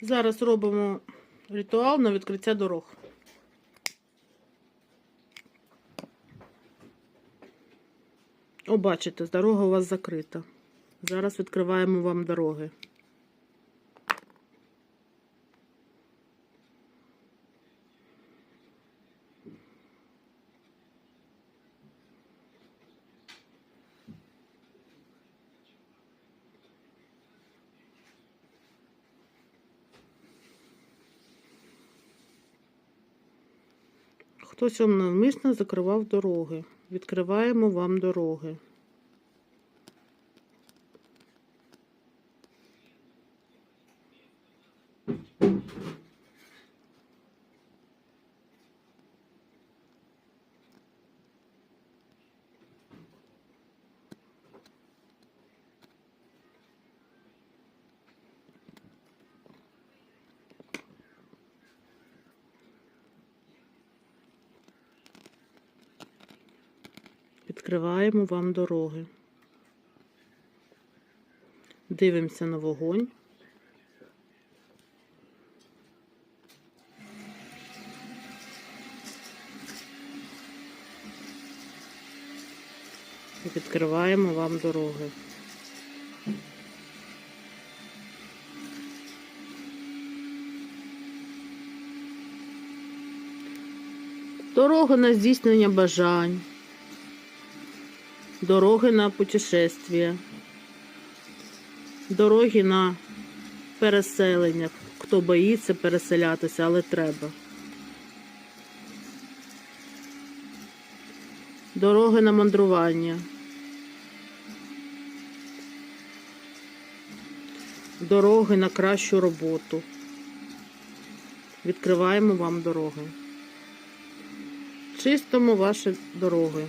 Зараз робимо ритуал на відкриття дорог. О, бачите, дорога у вас закрита. Зараз відкриваємо вам дороги. Хтось вам навмисно закривав дороги. Відкриваємо вам дороги. Відкриваємо вам дороги. Дивимося на вогонь. Відкриваємо вам дороги. Дороги на здійснення бажань дороги на путешествия, дороги на переселення. Хто боїться переселятися, але треба. Дороги на мандрування. Дороги на кращу роботу. Відкриваємо вам дороги. Чистимо ваші дороги.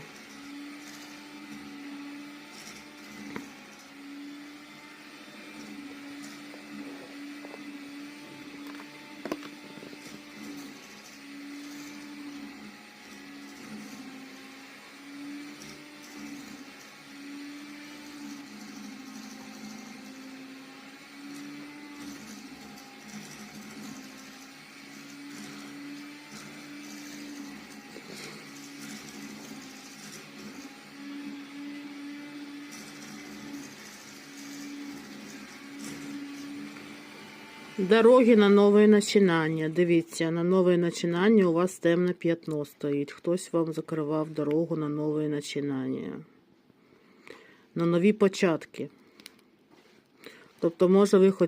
Дороги на нове начинання. Дивіться, на нове начинання у вас темне п'ятно стоїть. Хтось вам закривав дорогу на нове начинання. На нові початки. Тобто, може, ви хоч